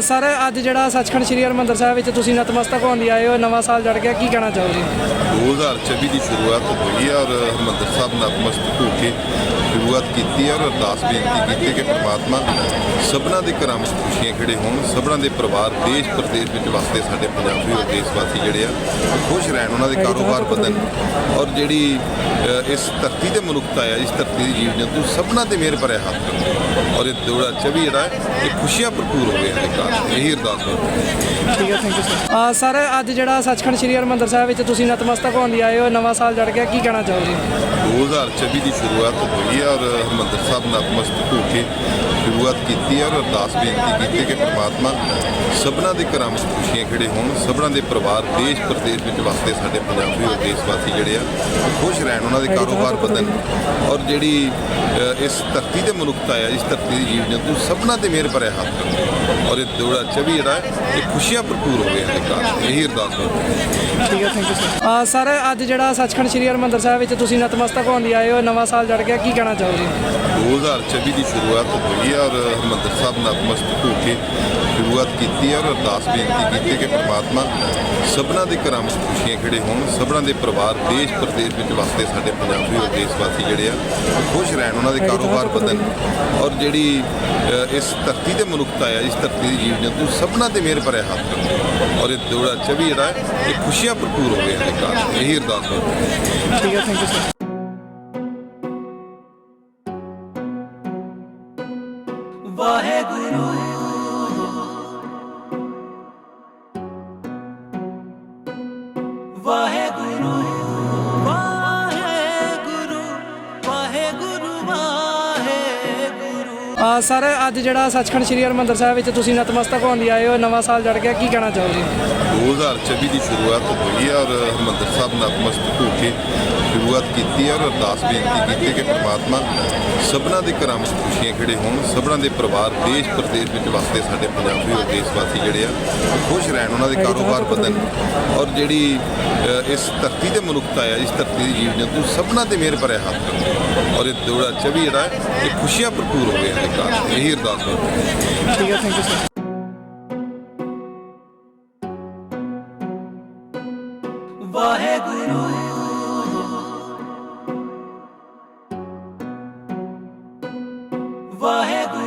Sir, ਅੱਜ ਜਿਹੜਾ ਸੱਚਖੰਡ ਸ੍ਰੀ ਹਰਿਮੰਦਰ ਸਾਹਿਬ ਵਿੱਚ ਤੁਸੀਂ ਨਤਮਸਤਕ ਹੋਣ ਲਈ ਆਏ ਹੋ, ਨਵਾਂ ਸਾਲ ਜੜ ਗਿਆ, ਕੀ ਕਹਿਣਾ ਚਾਹੋਗੇ? 2024 ਦੀ ਸ਼ੁਰੂਆਤ ਹੋਈ ਹੈ ਔਰ ਹਰਿਮੰਦਰ ਸਾਹਿਬ ਨਤਮਸਤਕ ਹੋ ਕੇ ਸ਼ੁਰੂਆਤ ਕੀਤੀ ਹੈ ਔਰ ਅਰਦਾਸ ਬੇਨਤੀ ਕੀਤੀ ਕਿ ਪ੍ਰਮਾਤਮਾ ਸਭਨਾਂ ਦੇ ਘਰਾਂ ਵਿੱਚ ਖੁਸ਼ੀਆਂ ਖਿੜੇ ਹੋਣ ਸਭਨਾਂ ਦੇ ਪਰਿਵਾਰ ਦੇਸ਼ ਪ੍ਰਦੇਸ਼ ਵਿੱਚ ਵਸਦੇ ਸਾਡੇ ਪੰਜਾਬੀ ਔਰ ਦੇਸ਼ ਵਾਸੀ ਜਿਹੜੇ ਆ ਉਹ ਖੁਸ਼ ਰਹਿਣ ਉਹਨਾਂ ਦੇ ਕਾਰੋਬਾਰ ਵਧਣ ਔਰ ਜਿਹੜੀ ਇਸ ਧਰਤੀ ਤੇ ਮਨੁੱਖਤਾ ਹੈ ਇਸ ਧਰਤੀ ਦੀ ਜੀਵ ਜੰਤੂ ਸਭਨਾਂ ਤੇ ਮਿਹਰ ਭਰਿਆ ਹੱਥ ਔਰ ਇਹ 2024 ਜਿਹੜਾ ਹੈ ਇਹ ਖੁਸ਼ੀਆਂ ਭਰਪੂਰ ਹੋਵੇ ਹਰ ਇਹੀ ਅਰਦਾਸ ਬੇਨਤੀ ਠੀਕ ਹੈ ਥੈਂਕ ਯੂ ਸਰ ਸਰ ਅੱਜ ਜਿਹੜਾ ਸੱਚਖੰਡ ਸ੍ਰੀ ਹਰਿਮੰਦਰ ਸਾਹਿਬ ਵਿੱਚ ਤੁਸੀਂ ਨਤਮਸਤਕ ਹੋਣ ਲਈ ਆਏ ਹੋ ਨਵਾਂ ਸਾਲ ਜੜ ਗਿਆ ਕੀ ਕਹਿਣਾ ਚਾਹੋਗੇ? 2024 ਦੀ ਸ਼ੁਰੂਆਤ ਹੋਈ ਹੈ। ਔਰ ਹਰਿਮੰਦਰ ਸਾਹਿਬ ਨਤਮਸਤਕ ਹੋ ਕੇ ਸ਼ੁਰੂਆਤ ਕੀਤੀ ਹੈ ਔਰ ਅਰਦਾਸ ਬੇਨਤੀ ਕੀਤੀ ਕਿ ਪ੍ਰਮਾਤਮਾ ਸਭਨਾਂ ਦੇ ਘਰਾਂ ਵਿੱਚ ਖੁਸ਼ੀਆਂ ਖਿੜੇ ਹੋਣ ਸਭਨਾਂ ਦੇ ਪਰਿਵਾਰ ਦੇਸ਼ ਪ੍ਰਦੇਸ਼ ਵਿੱਚ ਵਸਦੇ ਸਾਡੇ ਪੰਜਾਬੀ ਔਰ ਦੇਸ਼ ਵਾਸੀ ਜਿਹੜੇ ਆ ਖੁਸ਼ ਰਹਿਣ ਉਹਨਾਂ ਦੇ ਕਾਰੋਬਾਰ ਵਧਣ ਔਰ ਜਿਹੜੀ ਇਸ ਧਰਤੀ ਤੇ ਮਨੁੱਖਤਾ ਹੈ ਇਸ ਧਰਤੀ ਦੀ ਜੀਵ ਜੰਤੂ ਸਭਨਾਂ ਤੇ ਮਿਹਰ ਭਰਿਆ ਹੱਥ ਕਰਨ ਔਰ ਇਹ 2024 ਜਿਹੜਾ ਹੈ ਇਹ ਖੁਸ਼ੀਆਂ ਭਰਪੂਰ ਹੋਵੇ ਹਰ ਕਾਸ਼ ਇਹੀ ਅਰਦਾਸ ਬੇਨਤੀ ਠੀਕ ਹੈ ਥੈਂਕ ਯੂ ਸਰ ਸਰ ਅੱਜ ਜਿਹੜਾ ਸੱਚਖੰਡ ਸ੍ਰੀ ਹਰਿਮੰਦਰ ਸਾਹਿਬ ਵਿੱਚ ਤੁਸੀਂ ਨਤਮਸਤਕ ਹੋਣ ਲਈ ਆਏ ਹੋ ਨਵਾਂ ਸਾਲ ਜੜ ਗਿਆ ਕੀ ਕਹਿਣਾ ਚਾਹੋਗੇ? 2024 ਦੀ ਸ਼ੁਰੂਆਤ ਹੋਈ ਹੈ ਔਰ ਹਰਿਮੰਦਰ ਸਾਹਿਬ ਨਤਮਸਤਕ ਹੋ ਕੇ ਸ਼ੁਰੂਆਤ ਕੀਤੀ ਹੈ ਔਰ ਅਰਦਾਸ ਬੇਨਤੀ ਕੀਤੀ ਕਿ ਪ੍ਰਮਾਤਮਾ ਸਭਨਾਂ ਦੇ ਘਰਾਂ ਵਿੱਚ ਖੁਸ਼ੀਆਂ ਖਿੜੇ ਹੋਣ ਸਭਨਾਂ ਦੇ ਪਰਿਵਾਰ ਦੇਸ਼ ਪ੍ਰਦੇਸ਼ ਵਿੱਚ ਵਸਦੇ ਸਾਡੇ ਪੰਜਾਬੀ ਔਰ ਦੇਸ਼ ਵਾਸੀ ਜਿਹੜੇ ਆ ਖੁਸ਼ ਰਹਿਣ ਉਹਨਾਂ ਦੇ ਕਾਰੋਬਾਰ ਵਧਣ। ਔਰ ਜਿਹੜੀ ਇਸ ਧਰਤੀ ਤੇ ਮਨੁੱਖਤਾ ਹੈ ਇਸ ਧਰਤੀ ਦੀ ਜੀਵ ਜੰਤੂ ਸਭਨਾਂ ਤੇ ਮਿਹਰ ਭਰਿਆ ਹੱਥ ਕਰਨ ਔਰ ਇਹ 2024 ਜਿਹੜਾ ਹੈ ਇਹ ਖੁਸ਼ੀਆਂ ਭਰਪੂਰ ਹੋਵੇ ਹਰ ਕਾਸ਼ ਇਹੀ ਅਰਦਾਸ ਬੇਨਤੀ ਠੀਕ ਹੈ thank you sir Waheguru. Waheguru. Sir ਅੱਜ ਜਿਹੜਾ ਸੱਚਖੰਡ ਸ੍ਰੀ ਹਰਿਮੰਦਰ ਸਾਹਿਬ ਵਿੱਚ ਤੁਸੀਂ ਨਤਮਸਤਕ ਹੋਣ ਲਈ ਆਏ ਹੋ ਨਵਾਂ ਸਾਲ ਜੜ ਗਿਆ ਕੀ ਕਹਿਣਾ ਚਾਹੋਗੇ? 2024 ਦੀ ਸ਼ੁਰੂਆਤ ਹੋਈ ਹੈ ਔਰ ਹਰਿਮੰਦਰ ਸਾਹਿਬ ਨਤਮਸਤਕ ਹੋ ਕੇ ਸ਼ੁਰੂਆਤ ਕੀਤੀ ਹੈ ਔਰ ਅਰਦਾਸ ਬੇਨਤੀ ਕੀਤੀ ਕਿ ਪ੍ਰਮਾਤਮਾ ਸਭਨਾਂ ਦੇ ਘਰਾਂ ਵਿੱਚ ਖੁਸ਼ੀਆਂ ਖਿੜੇ ਹੋਣ ਸਭਨਾਂ ਦੇ ਪਰਿਵਾਰ ਦੇਸ਼ ਪ੍ਰਦੇਸ਼ ਵਿੱਚ ਵਸਦੇ ਸਾਡੇ ਪੰਜਾਬੀ ਔਰ ਦੇਸ਼ ਵਾਸੀ ਜਿਹੜੇ ਆ ਖੁਸ਼ ਰਹਿਣ ਉਹਨਾਂ ਦੇ ਕਾਰੋਬਾਰ ਵਧਣ ਔਰ ਜਿਹੜੀ ਇਸ ਧਰਤੀ ਤੇ ਮਨੁੱਖਤਾ ਹੈ ਇਸ ਧਰਤੀ ਦੀ ਜੀਵ ਜੰਤੂ ਸਭਨਾਂ ਤੇ ਮਿਹਰ ਭਰਿਆ ਹੱਥ ਔਰ ਇਹ 2024 ਜਿਹੜਾ ਹੈ ਇਹ ਖੁਸ਼ੀਆਂ ਭਰਪੂਰ ਹੋਵੇ ਹਰ ਕੀਤਾ ਇਹੀ ਅਰਦਾਸ ਠੀਕ ਹੈ thank you sir Waheguru. Waheguru.